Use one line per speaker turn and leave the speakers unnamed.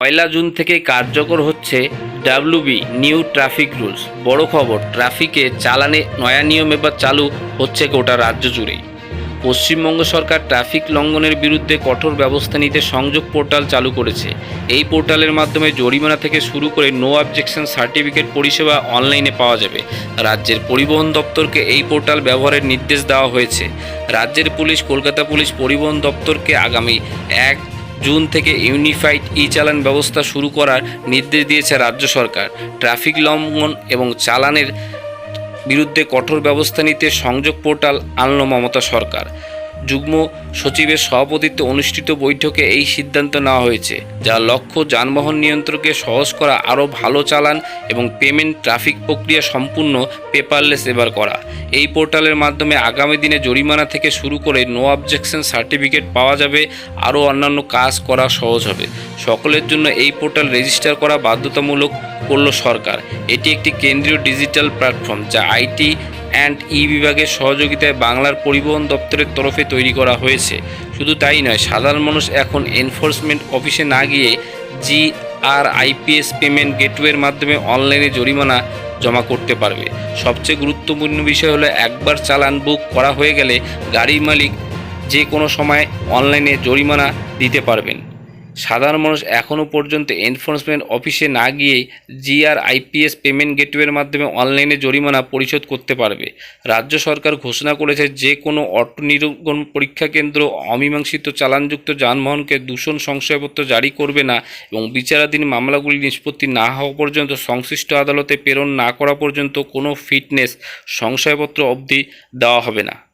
পয়লা June থেকে কার্যকর হচ্ছে ডাব্লিউবি নিউ ট্রাফিক রুলস। বড় খবর, ট্রাফিকে চালানে নয়া নিয়ম এবার চালু হচ্ছে গোটা রাজ্য জুড়েই। পশ্চিমবঙ্গ সরকার ট্রাফিক লঙ্ঘনের বিরুদ্ধে কঠোর ব্যবস্থা নিতে সংযোগ পোর্টাল চালু করেছে। এই পোর্টালের মাধ্যমে জরিমানা থেকে শুরু করে নো অবজেকশন সার্টিফিকেট পরিষেবা অনলাইনে পাওয়া যাবে। রাজ্যের পরিবহন দপ্তরকে এই পোর্টাল ব্যবহারের নির্দেশ দেওয়া হয়েছে। রাজ্যের পুলিশ, কলকাতা পুলিশ পরিবহন দপ্তরকে আগামী এক জুন থেকে ইউনিফাইড ই চালান ব্যবস্থা শুরু করার নির্দেশ দিয়েছে রাজ্য সরকার। ট্রাফিক লঙ্ঘন এবং চালানের বিরুদ্ধে কঠোর ব্যবস্থা নিতে সংযোগ পোর্টাল আনল মমতা সরকার। যুগ্ম সচিবের সভাপতিত্বে অনুষ্ঠিত বৈঠকে এই সিদ্ধান্ত নেওয়া হয়েছে যার লক্ষ্য যানবাহন নিয়ন্ত্রণকে সহজ করা, আরও ভালো চালান এবং পেমেন্ট ট্রাফিক প্রক্রিয়া সম্পূর্ণ পেপারলেস এবার করা। এই পোর্টালের মাধ্যমে আগামী দিনে জরিমানা থেকে শুরু করে নো অবজেকশন সার্টিফিকেট পাওয়া যাবে, আরও অন্যান্য কাজ করা সহজ হবে। সকলের জন্য এই পোর্টাল রেজিস্টার করা বাধ্যতামূলক করল সরকার। এটি একটি কেন্দ্রীয় ডিজিটাল প্ল্যাটফর্ম, যা আইটি অ্যান্ড ই বিভাগের সহযোগিতায় বাংলার পরিবহন দপ্তরের তরফে তৈরি করা হয়েছে। শুধু তাই নয়, সাধারণ মানুষ এখন এনফোর্সমেন্ট অফিসে না গিয়ে জি আর আইপিএস পেমেন্ট গেটওয়ের মাধ্যমে অনলাইনে জরিমানা জমা করতে পারবে। সবচেয়ে গুরুত্বপূর্ণ বিষয় হলো একবার চালান বুক করা হয়ে গেলে গাড়ির মালিক যে কোনো সময় অনলাইনে জরিমানা দিতে পারবেন। সাধারণ মানুষ এখনও পর্যন্ত এনফোর্সমেন্ট অফিসে না গিয়ে জিআর আইপিএস পেমেন্ট গেটওয়ের মাধ্যমে অনলাইনে জরিমানা পরিশোধ করতে পারবে। রাজ্য সরকার ঘোষণা করেছে যে কোনো অটো নিরূপণ পরীক্ষা কেন্দ্র অমীমাংসিত চালানযুক্ত যানবাহনকে দূষণ সংশয়পত্র জারি করবে না এবং বিচারাধীন মামলাগুলি নিষ্পত্তি না হওয়া পর্যন্ত সংশ্লিষ্ট আদালতে প্রেরণ না করা পর্যন্ত কোনো ফিটনেস সংশয়পত্র অবধি দেওয়া হবে না।